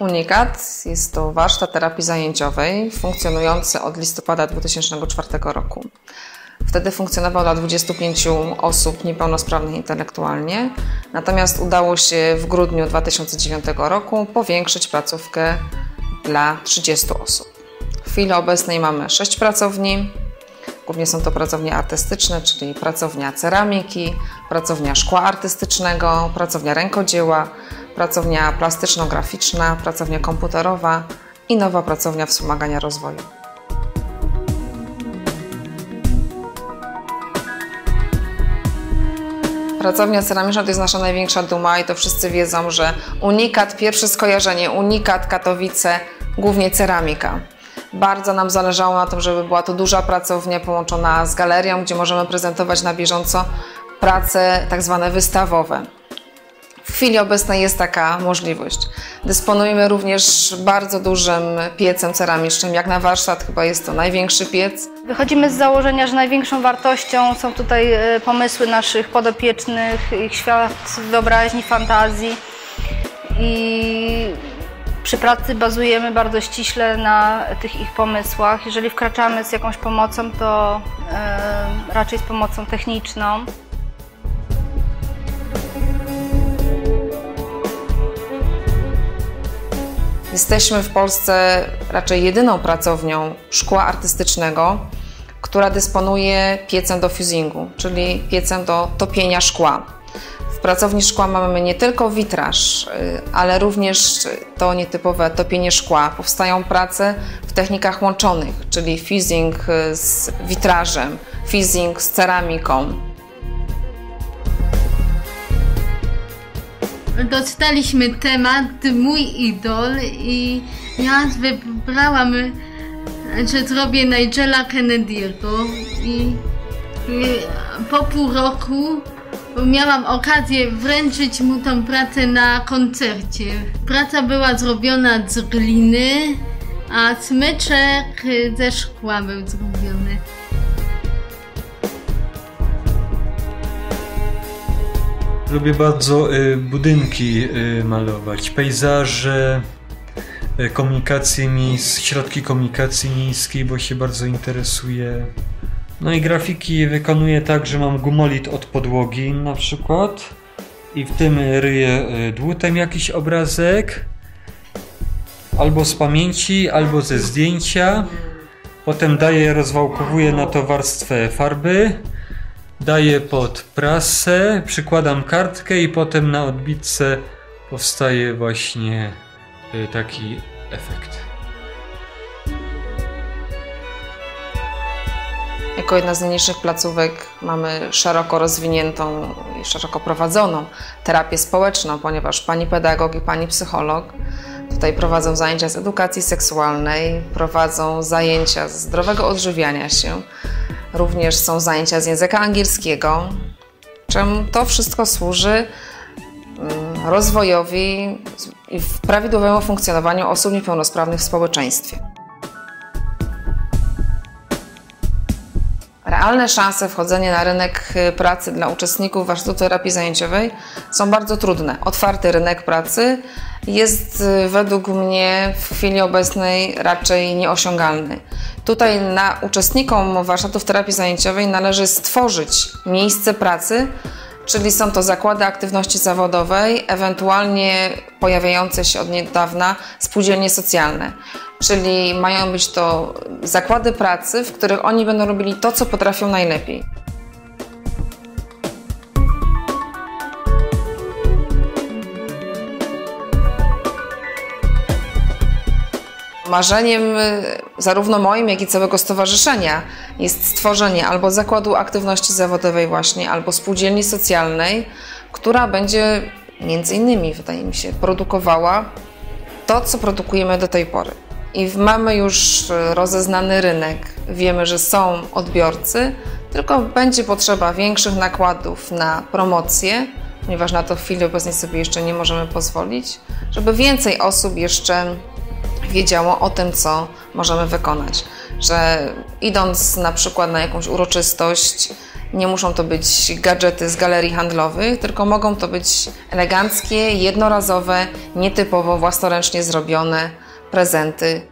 Unikat jest to warsztat terapii zajęciowej funkcjonujący od listopada 2004 roku. Wtedy funkcjonował dla 25 osób niepełnosprawnych intelektualnie, natomiast udało się w grudniu 2009 roku powiększyć placówkę dla 30 osób. W chwili obecnej mamy 6 pracowni. Głównie są to pracownie artystyczne, czyli pracownia ceramiki, pracownia szkła artystycznego, pracownia rękodzieła, pracownia plastyczno-graficzna, pracownia komputerowa i nowa pracownia wspomagania rozwoju. Pracownia ceramiczna to jest nasza największa duma i to wszyscy wiedzą, że unikat, pierwsze skojarzenie, unikat Katowice, głównie ceramika. Bardzo nam zależało na tym, żeby była to duża pracownia połączona z galerią, gdzie możemy prezentować na bieżąco prace tak zwane wystawowe. W chwili obecnej jest taka możliwość. Dysponujemy również bardzo dużym piecem ceramicznym. Jak na warsztat chyba jest to największy piec. Wychodzimy z założenia, że największą wartością są tutaj e, pomysły naszych podopiecznych, ich świat wyobraźni, fantazji. I przy pracy bazujemy bardzo ściśle na tych ich pomysłach. Jeżeli wkraczamy z jakąś pomocą, to e, raczej z pomocą techniczną. Jesteśmy w Polsce raczej jedyną pracownią szkła artystycznego, która dysponuje piecem do fusingu, czyli piecem do topienia szkła. Pracowni szkła mamy nie tylko witraż, y, ale również to nietypowe topienie szkła. Powstają prace w technikach łączonych, czyli fusing y, z witrażem, fusing z ceramiką. dostaliśmy temat Mój idol i ja wybrałam, że zrobię Nigela Kennedy'ego i po pół roku miałam okazję wręczyć mu tą pracę na koncercie. Praca była zrobiona z gliny, a smyczek ze szkła był zrobiony. Lubię bardzo y, budynki y, malować, pejzaże, y, komunikację miejsc, środki komunikacji miejskiej, bo się bardzo interesuję. No i grafiki wykonuję tak, że mam gumolit od podłogi na przykład i w tym ryję dłutem jakiś obrazek albo z pamięci, albo ze zdjęcia. Potem daję, rozwałkowuję na to warstwę farby daję pod prasę, przykładam kartkę i potem na odbitce powstaje właśnie y, taki efekt. Jako jedna z najniższych placówek mamy szeroko rozwiniętą i szeroko prowadzoną terapię społeczną, ponieważ pani pedagog i pani psycholog tutaj prowadzą zajęcia z edukacji seksualnej, prowadzą zajęcia z zdrowego odżywiania się, Również są zajęcia z języka angielskiego, czym to wszystko służy mm, rozwojowi i prawidłowemu funkcjonowaniu osób niepełnosprawnych w społeczeństwie. Realne szanse wchodzenia na rynek y, pracy dla uczestników warsztatu terapii zajęciowej są bardzo trudne. Otwarty rynek pracy jest y, według mnie w chwili obecnej raczej nieosiągalny. Tutaj na uczestnikom warsztatów terapii zajęciowej należy stworzyć miejsce pracy, czyli są to zakłady aktywności zawodowej, ewentualnie pojawiające się od niedawna spółdzielnie socjalne. Czyli mają być to zakłady pracy, w których oni będą robili to, co potrafią najlepiej. Marzeniem y, zarówno moim, jak i całego stowarzyszenia jest stworzenie albo zakładu aktywności zawodowej właśnie, albo spółdzielni socjalnej, która będzie między innymi, wydaje mi się, produkowała to, co produkujemy do tej pory. I mamy już y, rozeznany rynek, wiemy, że są odbiorcy, tylko będzie potrzeba większych nakładów na promocję, ponieważ na to w chwili obecnej sobie jeszcze nie możemy pozwolić, żeby więcej osób jeszcze wiedziało o tym, co możemy wykonać. Że idąc na przykład na jakąś uroczystość Nie muszą to być gadżety z galerii handlowych, tylko mogą to być eleganckie, jednorazowe, nietypowo własnoręcznie zrobione prezenty